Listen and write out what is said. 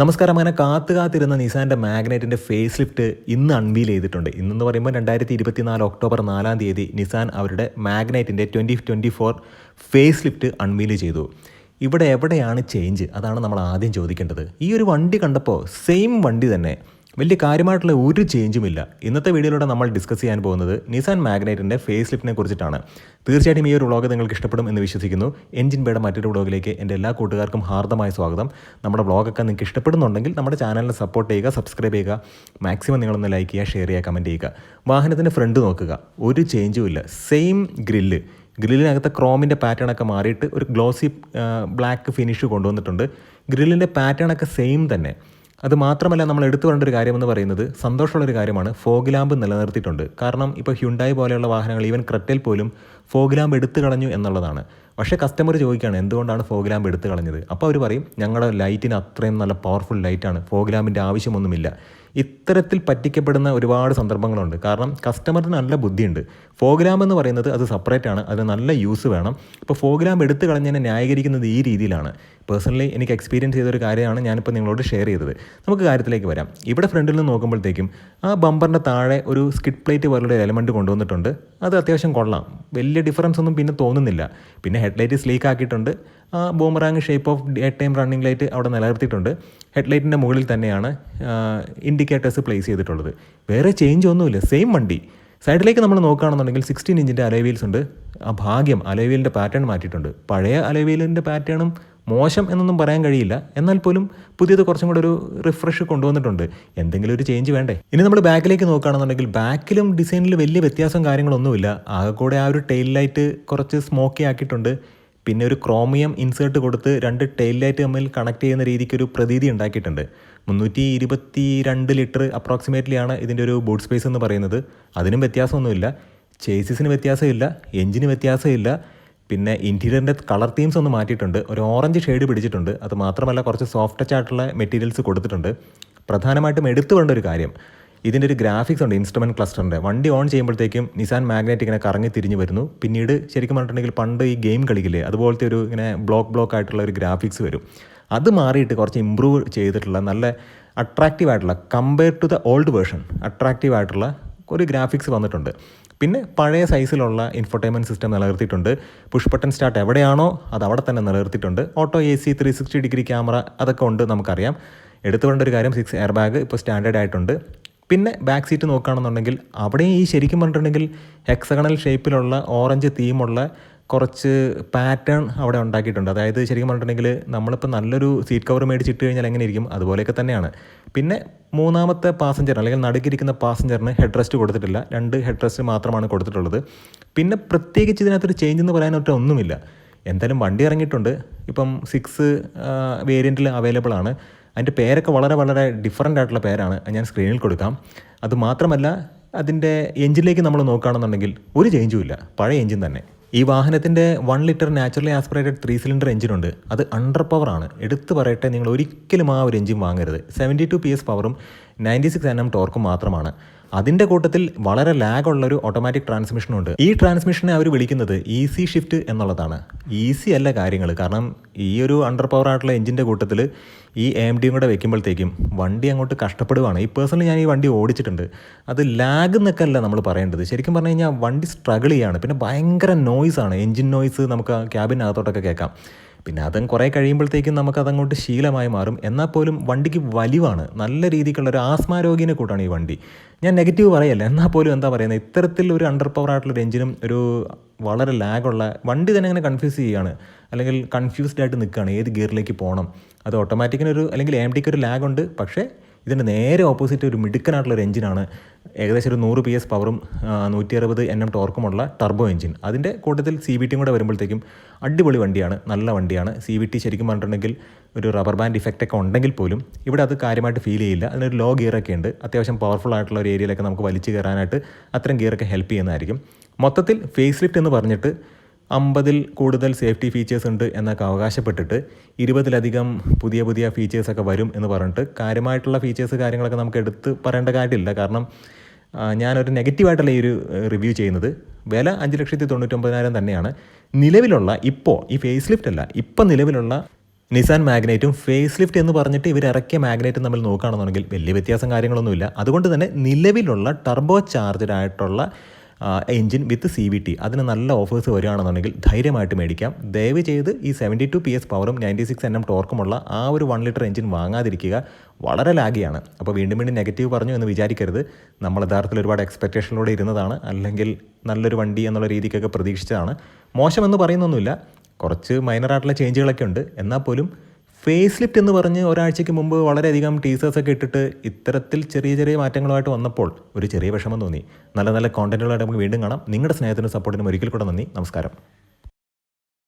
നമസ്കാരം. അങ്ങനെ കാത്തു കാത്തിരുന്ന നിസാന്റെ മാഗ്നറ്റിന്റെ ഫേസ് ലിഫ്റ്റ് ഇന്ന് അൺവീൽ ചെയ്തിട്ടുണ്ട്. ഇന്നെന്ന് പറയുമ്പോൾ രണ്ടായിരത്തി ഇരുപത്തിനാല് ഒക്ടോബർ നാലാം തീയതി നിസാൻ അവരുടെ മാഗ്നറ്റിന്റെ twenty twenty four facelift unveil ചെയ്തു. ഇവിടെ എവിടെയാണ് ചേഞ്ച് അതാണ് നമ്മൾ ആദ്യം ചോദിക്കേണ്ടത്. ഈ ഒരു വണ്ടി കണ്ടപ്പോൾ സെയിം വണ്ടി തന്നെ വലിയ കാര്യമായിട്ടുള്ള ഒരു ചേഞ്ചും ഇല്ല. ഇന്നത്തെ വീഡിയോയിലൂടെ നമ്മൾ ഡിസ്കസ് ചെയ്യാൻ പോകുന്നത് നിസാൻ മാഗ്നൈറ്റിന്റെ ഫേസ് ലിഫ്റ്റിനെ കുറിച്ചിട്ടാണ്. തീർച്ചയായിട്ടും ഈ ഒരു വ്ളോഗ് നിങ്ങൾക്ക് ഇഷ്ടപ്പെടും എന്ന് വിശ്വസിക്കുന്നു. എൻജിൻ ബേയുടെ മറ്റൊരു വ്ളോഗിലേക്ക് എന്റെ എല്ലാ കൂട്ടുകാർക്കും ഹാർദമായ സ്വാഗതം. നമ്മുടെ വ്ളോഗൊക്കെ നിങ്ങൾക്ക് ഇഷ്ടപ്പെടുന്നുണ്ടെങ്കിൽ നമ്മുടെ ചാനലിനെ സപ്പോർട്ട് ചെയ്യുക സബ്സ്ക്രൈബ് ചെയ്യുക. മാക്സിമം നിങ്ങളൊന്ന് ലൈക്ക് ചെയ്യുക ഷെയർ ചെയ്യുക കമന്റ് ചെയ്യുക. വാഹനത്തിന്റെ ഫ്രണ്ട് നോക്കുക. ഒരു ചേഞ്ചും ഇല്ല. സെയിം ഗ്രില്ല് ഗ്രില്ലിനകത്തെ ക്രോമിന്റെ പാറ്റേൺ ഒക്കെ മാറിയിട്ട് ഒരു ഗ്ലോസി ബ്ലാക്ക് ഫിനിഷ് കൊണ്ടുവന്നിട്ടുണ്ട്. ഗ്രില്ലിന്റെ പാറ്റേൺ ഒക്കെ സെയിം തന്നെ. അത് മാത്രമല്ല നമ്മൾ എടുത്തു പറയേണ്ട ഒരു കാര്യമെന്ന് പറയുന്നത് സന്തോഷമുള്ളൊരു കാര്യമാണ്. ഫോഗ് ലാമ്പ് നിലനിർത്തിയിട്ടുണ്ട്. കാരണം ഇപ്പോൾ ഹ്യുണ്ടായി പോലെയുള്ള വാഹനങ്ങൾ ഈവൻ ക്രെറ്റയിൽ പോലും ഫോഗ് ലാമ്പ് എടുത്തു കളഞ്ഞു എന്നുള്ളതാണ്. പക്ഷേ കസ്റ്റമർ ചോദിക്കുകയാണ് എന്തുകൊണ്ടാണ് ഫോഗ് ലാമ്പ് എടുത്തു കളഞ്ഞത്? അപ്പോൾ അവർ പറയും ഞങ്ങളുടെ ലൈറ്റിന് അത്രയും നല്ല പവർഫുൾ ലൈറ്റാണ് ഫോഗ് ലാമ്പിന്റെ ആവശ്യമൊന്നുമില്ല. ഇത്തരത്തിൽ പറ്റിക്കപ്പെടുന്ന ഒരുപാട് സന്ദർഭങ്ങളുണ്ട്. കാരണം കസ്റ്റമറിന് നല്ല ബുദ്ധിയുണ്ട്. ഫോഗ്രാം എന്ന് പറയുന്നത് അത് സെപ്പറേറ്റ് ആണ്. അതിന് നല്ല യൂസ് വേണം. ഇപ്പോൾ ഫോഗ്രാം എടുത്തു കളഞ്ഞതിനെ ന്യായീകരിക്കുന്നത് ഈ രീതിയിലാണ്. പേഴ്സണലി എനിക്ക് എക്സ്പീരിയൻസ് ചെയ്തൊരു കാര്യമാണ് ഞാനിപ്പോൾ നിങ്ങളോട് ഷെയർ ചെയ്തത്. നമുക്ക് കാര്യത്തിലേക്ക് വരാം. ഇവിടെ ഫ്രണ്ടിൽ നിന്ന് നോക്കുമ്പോഴത്തേക്കും ആ ബമ്പറിന്റെ താഴെ ഒരു സ്കിഡ് പ്ലേറ്റ് പോലുള്ള എലമെന്റ് കൊണ്ടുവന്നിട്ടുണ്ട്. അത് അത്യാവശ്യം കൊള്ളാം. വലിയ ഡിഫറൻസ് ഒന്നും പിന്നെ തോന്നുന്നില്ല. പിന്നെ ഹെഡ്ലൈറ്റ് സ്ലീക്ക് ആക്കിയിട്ടുണ്ട്. ആ boomerang shape of day time running light അവിടെ നിലനിർത്തിയിട്ടുണ്ട്. ഹെഡ്ലൈറ്റിന്റെ മുകളിൽ തന്നെയാണ് ഇൻഡിക്കേറ്റേഴ്സ് പ്ലേസ് ചെയ്തിട്ടുള്ളത്. വേറെ ചേഞ്ച് ഒന്നുമില്ല സെയിം വണ്ടി. സൈഡിലേക്ക് നമ്മൾ നോക്കുകയാണെന്നുണ്ടെങ്കിൽ സിക്സ്റ്റീൻ ഇഞ്ചിന്റെ അലൈവീൽസ് ഉണ്ട്. ആ ഭാഗ്യം അലൈവീലിന്റെ പാറ്റേൺ മാറ്റിയിട്ടുണ്ട്. പഴയ അലൈവീലിന്റെ പാറ്റേണും മോശം എന്നൊന്നും പറയാൻ കഴിയില്ല. എന്നാൽ പോലും പുതിയത് കുറച്ചും കൂടെ ഒരു റിഫ്രഷ് കൊണ്ടുവന്നിട്ടുണ്ട്. എന്തെങ്കിലും ഒരു ചേഞ്ച് വേണ്ടേ? ഇനി നമ്മൾ ബാക്കിലേക്ക് നോക്കുകയാണെന്നുണ്ടെങ്കിൽ ബാക്കിലും ഡിസൈനിൽ വലിയ വ്യത്യാസം കാര്യങ്ങളൊന്നുമില്ല. ആകെ കൂടെ ആ ഒരു ടെയിൽ ലൈറ്റ് കുറച്ച് സ്മോക്കി ആക്കിയിട്ടുണ്ട്. പിന്നെ ഒരു ക്രോമിയം ഇൻസേർട്ട് കൊടുത്ത് രണ്ട് ടെയിൽ ലൈറ്റ് തമ്മിൽ കണക്ട് ചെയ്യുന്ന രീതിക്ക് ഒരു പ്രതീതി ഉണ്ടാക്കിയിട്ടുണ്ട്. മുന്നൂറ്റി ഇരുപത്തി രണ്ട് ലിറ്റർ അപ്രോക്സിമേറ്റ്ലി ആണ് ഇതിന്റെ ഒരു ബോഡ് സ്പേസ് എന്ന് പറയുന്നത്. അതിനും വ്യത്യാസമൊന്നുമില്ല. ചേസിസിന് വ്യത്യാസമില്ല എഞ്ചിന് വ്യത്യാസമില്ല. പിന്നെ ഇന്റീരിയറിന്റെ കളർ തീംസ് ഒന്ന് മാറ്റിയിട്ടുണ്ട്. ഒരു ഓറഞ്ച് ഷെയ്ഡ് പിടിച്ചിട്ടുണ്ട്. അത് മാത്രമല്ല കുറച്ച് സോഫ്റ്റ് ടച്ച് ആയിട്ടുള്ള മെറ്റീരിയൽസ് കൊടുത്തിട്ടുണ്ട്. പ്രധാനമായിട്ടും എടുത്തു വേണ്ട ഒരു കാര്യം ഇതിന്റെ ഒരു ഗ്രാഫിക്സ് ഉണ്ട് ഇൻസ്ട്രുമെന്റ് ക്ലസ്റ്ററിന്റെ വണ്ടി ഓൺ ചെയ്യുമ്പോഴത്തേക്കും നിസാൻ മാഗ്നറ്റ് ഇങ്ങനെ കറങ്ങി തിരിഞ്ഞു വരുന്നു. പിന്നീട് ശരിക്കും പറഞ്ഞിട്ടുണ്ടെങ്കിൽ പണ്ട് ഈ ഗെയിം കളിക്കില്ലേ അതുപോലത്തെ ഒരു ഇങ്ങനെ ബ്ലോക്ക് ബ്ലോക്ക് ആയിട്ടുള്ള ഒരു ഗ്രാഫിക്സ് വരും. അത് മാറിയിട്ട് കുറച്ച് ഇമ്പ്രൂവ് ചെയ്തിട്ടുള്ള നല്ല അട്രാക്റ്റീവ് ആയിട്ടുള്ള compare to the old version attractive ആയിട്ടുള്ള ഒരു ഗ്രാഫിക്സ് വന്നിട്ടുണ്ട്. പിന്നെ പഴയ സൈസിലുള്ള ഇൻഫർടൈൻമെന്റ് സിസ്റ്റം നിലനിർത്തിയിട്ടുണ്ട്. പുഷ് ബട്ടൺ സ്റ്റാർട്ട് എവിടെയാണോ അത് അവിടെ തന്നെ നിലനിർത്തിയിട്ടുണ്ട്. Auto A C three sixty degree camera അതൊക്കെ ഉണ്ട് നമുക്കറിയാം. എടുത്തുകൊണ്ടൊരു കാര്യം സിക്സ് എയർ ബാഗ് ഇപ്പോൾ സ്റ്റാൻഡേർഡ് ആയിട്ടുണ്ട്. പിന്നെ ബാക്ക് സീറ്റ് നോക്കുകയാണെന്നുണ്ടെങ്കിൽ അവിടെ ഈ ശരിക്കും പറഞ്ഞിട്ടുണ്ടെങ്കിൽ ഹെക്സഗണൽ ഷേപ്പിലുള്ള ഓറഞ്ച് തീമുള്ള കുറച്ച് പാറ്റേൺ അവിടെ ഉണ്ടാക്കിയിട്ടുണ്ട്. അതായത് ശരിക്കും പറഞ്ഞിട്ടുണ്ടെങ്കിൽ നമ്മളിപ്പോൾ നല്ലൊരു സീറ്റ് കവർ മേടിച്ചിട്ട് കഴിഞ്ഞാൽ എങ്ങനെ ഇരിക്കും? അതുപോലെയൊക്കെ തന്നെയാണ്. പിന്നെ മൂന്നാമത്തെ പാസഞ്ചർ അല്ലെങ്കിൽ നടുക്കിരിക്കുന്ന പാസഞ്ചറിന് ഹെഡ് റെസ്റ്റ് കൊടുത്തിട്ടില്ല. രണ്ട് ഹെഡ് റെസ്റ്റ് മാത്രമാണ് കൊടുത്തിട്ടുള്ളത്. പിന്നെ പ്രത്യേകിച്ച് ഇതിനകത്തൊരു ചേഞ്ച് എന്ന് പറയാനായിട്ട് ഒന്നുമില്ല. എന്തായാലും വണ്ടി ഇറങ്ങിയിട്ടുണ്ട്. ഇപ്പം സിക്സ് വേരിയന്റിൽ അവൈലബിൾ ആണ്. അതിന്റെ പേരൊക്കെ വളരെ വളരെ ഡിഫറന്റ് ആയിട്ടുള്ള പേരാണ്. ഞാൻ സ്ക്രീനിൽ കൊടുക്കാം. അത് മാത്രമല്ല അതിന്റെ എഞ്ചിനിലേക്ക് നമ്മൾ നോക്കുകയാണെന്നുണ്ടെങ്കിൽ ഒരു ചേഞ്ചും ഇല്ല. പഴയ എഞ്ചിൻ തന്നെ. ഈ വാഹനത്തിന്റെ one litre naturally aspirated three cylinder എഞ്ചിനുണ്ട് അത് അണ്ടർ പവറാണ് എടുത്തു പറയട്ടെ നിങ്ങൾ ഒരിക്കലും ആ ഒരു എഞ്ചിൻ വാങ്ങരുത്. സെവന്റി ടു പി എസ് പവറും ninety six N M torque മാത്രമാണ്. അതിന്റെ കൂട്ടത്തിൽ വളരെ ലാഗുള്ള ഒരു ഓട്ടോമാറ്റിക് ട്രാൻസ്മിഷനുണ്ട് ഈ ട്രാൻസ്മിഷനെ അവർ വിളിക്കുന്നത് ഈസി ഷിഫ്റ്റ് എന്നുള്ളതാണ്. ഈസി അല്ല കാര്യങ്ങൾ. കാരണം ഈ ഒരു അണ്ടർ പവർ ആയിട്ടുള്ള എഞ്ചിന്റെ കൂട്ടത്തിൽ ഈ എം ഡിയും കൂടെ വെക്കുമ്പോഴത്തേക്കും വണ്ടി അങ്ങോട്ട് കഷ്ടപ്പെടുവാണ്. ഈ പേഴ്സണലി ഞാൻ ഈ വണ്ടി ഓടിച്ചിട്ടുണ്ട്. അത് ലാഗ് എന്നൊക്കെ അല്ല നമ്മൾ പറയേണ്ടത്. ശരിക്കും പറഞ്ഞു കഴിഞ്ഞാൽ വണ്ടി സ്ട്രഗിൾ ചെയ്യാണ്. പിന്നെ ഭയങ്കര നോയ്സാണ് എഞ്ചിൻ നോയ്സ് നമുക്ക് ക്യാബിനകത്തോട്ടൊക്കെ കേൾക്കാം. പിന്നെ അതും കുറേ കഴിയുമ്പോഴത്തേക്കും നമുക്ക് അതങ്ങോട്ട് ശീലമായി മാറും. എന്നാൽ പോലും വണ്ടിക്ക് വലിവാണ്. നല്ല രീതിക്കുള്ള ഒരു ആസ്മാരോഗ്യനെ കൂട്ടാണ് ഈ വണ്ടി. ഞാൻ നെഗറ്റീവ് പറയല്ല. എന്നാൽ പോലും എന്താ പറയുന്നത്? ഇത്തരത്തിൽ ഒരു അണ്ടർ പവർ ആയിട്ടുള്ള എഞ്ചിനും ഒരു വളരെ ലാഗുള്ള വണ്ടി തന്നെ ഇങ്ങനെ കൺഫ്യൂസ് ചെയ്യുകയാണ്. അല്ലെങ്കിൽ കൺഫ്യൂസ്ഡ് ആയിട്ട് നിൽക്കുകയാണ്. ഏത് ഗിയറിലേക്ക് പോകണം? അത് ഓട്ടോമാറ്റിക്കിനൊരു അല്ലെങ്കിൽ എം ഡിക്ക് ഒരു ലാഗുണ്ട് പക്ഷേ ഇതിന്റെ നേരെ ഓപ്പോസിറ്റ് ഒരു മിടുക്കനായിട്ടുള്ള ഒരു എഞ്ചിനാണ് ഏകദേശം ഒരു നൂറ് പി എസ് പവറും നൂറ്റി അറുപത് എൻ എം ടോർക്കുമുള്ള ടർബോ എഞ്ചിൻ അതിന്റെ കൂട്ടത്തിൽ സി വി ടിയും കൂടെ വരുമ്പോഴത്തേക്കും അടിപൊളി വണ്ടിയാണ് നല്ല വണ്ടിയാണ്. സി വി ടി ശരിക്കും പറഞ്ഞിട്ടുണ്ടെങ്കിൽ ഒരു റബ്ബർ ബാൻഡ് ഇഫക്റ്റ് ഒക്കെ ഉണ്ടെങ്കിൽ പോലും ഇവിടെ അത് കാര്യമായിട്ട് ഫീൽ ചെയ്യില്ല. അതിനൊരു ലോ ഗിയറൊക്കെ ഉണ്ട്. അത്യാവശ്യം പവർഫുൾ ആയിട്ടുള്ള ഒരു ഏരിയയിലൊക്കെ നമുക്ക് വലിച്ചു കയറാനായിട്ട് അത്തരം ഗിയറൊക്കെ ഹെൽപ്പ് ചെയ്യുന്നതായിരിക്കും. മൊത്തത്തിൽ ഫേസ് ലിഫ്റ്റ് എന്ന് പറഞ്ഞിട്ട് അമ്പതിൽ കൂടുതൽ സേഫ്റ്റി ഫീച്ചേഴ്സ് ഉണ്ട് എന്നൊക്കെ അവകാശപ്പെട്ടിട്ട് ഇരുപതിലധികം പുതിയ പുതിയ ഫീച്ചേഴ്സൊക്കെ വരും എന്ന് പറഞ്ഞിട്ട് കാര്യമായിട്ടുള്ള ഫീച്ചേഴ്സ് കാര്യങ്ങളൊക്കെ നമുക്ക് എടുത്ത് പറയേണ്ട കാര്യമില്ല. കാരണം ഞാനൊരു നെഗറ്റീവായിട്ടല്ല ഈ ഒരു റിവ്യൂ ചെയ്യുന്നത് വില അഞ്ച് ലക്ഷത്തി തൊണ്ണൂറ്റൊമ്പതിനായിരം തന്നെയാണ്. നിലവിലുള്ള ഇപ്പോൾ ഈ ഫേസ് ലിഫ്റ്റ് അല്ല ഇപ്പം നിലവിലുള്ള നിസാൻ മാഗ്നേറ്റും ഫേസ് ലിഫ്റ്റ് എന്ന് പറഞ്ഞിട്ട് ഇവർ ഇറക്കിയ മാഗ്നൈറ്റും തമ്മിൽ നോക്കുകയാണെന്നുണ്ടെങ്കിൽ വലിയ വ്യത്യാസം കാര്യങ്ങളൊന്നുമില്ല. അതുകൊണ്ട് തന്നെ നിലവിലുള്ള ടർബോ ചാർജഡ് ആയിട്ടുള്ള engine with C V T അതിന് നല്ല ഓഫേഴ്സ് വരികയാണെന്നുണ്ടെങ്കിൽ ധൈര്യമായിട്ട് മേടിക്കാം. ദയവ് ചെയ്ത് ഈ സെവന്റി ടു പി എസ് പവറും നയന്റി സിക്സ് എൻ എം ടോർക്കുമുള്ള ആ ഒരു വൺ ലിറ്റർ എഞ്ചിൻ വാങ്ങാതിരിക്കുക. വളരെ ലാഗിയാണ് അപ്പോൾ വീണ്ടും വീണ്ടും നെഗറ്റീവ് പറഞ്ഞു എന്ന് വിചാരിക്കരുത്. നമ്മൾ യഥാർത്ഥത്തിൽ ഒരുപാട് എക്സ്പെക്റ്റേഷനിലൂടെ ഇരുന്നതാണ്. അല്ലെങ്കിൽ നല്ലൊരു വണ്ടി എന്നുള്ള രീതിക്കൊക്കെ പ്രതീക്ഷിച്ചതാണ്. മോശമെന്ന് പറയുന്നൊന്നുമില്ല. കുറച്ച് മൈനറായിട്ടുള്ള ചേഞ്ചുകളൊക്കെ ഉണ്ട്. എന്നാൽ പോലും ഫേസ് ലിഫ്റ്റ് എന്ന് പറഞ്ഞ് ഒരാഴ്ചയ്ക്ക് മുമ്പ് വളരെയധികം ടീസേഴ്സൊക്കെ ഇട്ടിട്ട് ഇത്തരത്തിൽ ചെറിയ ചെറിയ മാറ്റങ്ങളുമായിട്ട് വന്നപ്പോൾ ഒരു ചെറിയ വിഷമം തോന്നി. നല്ല നല്ല കോണ്ടന്റുകളായിട്ട് നമുക്ക് വീണ്ടും കാണാം. നിങ്ങളുടെ സ്നേഹത്തിനും സപ്പോർട്ടിനും ഒരിക്കൽ കൂടെ നന്ദി. നമസ്കാരം.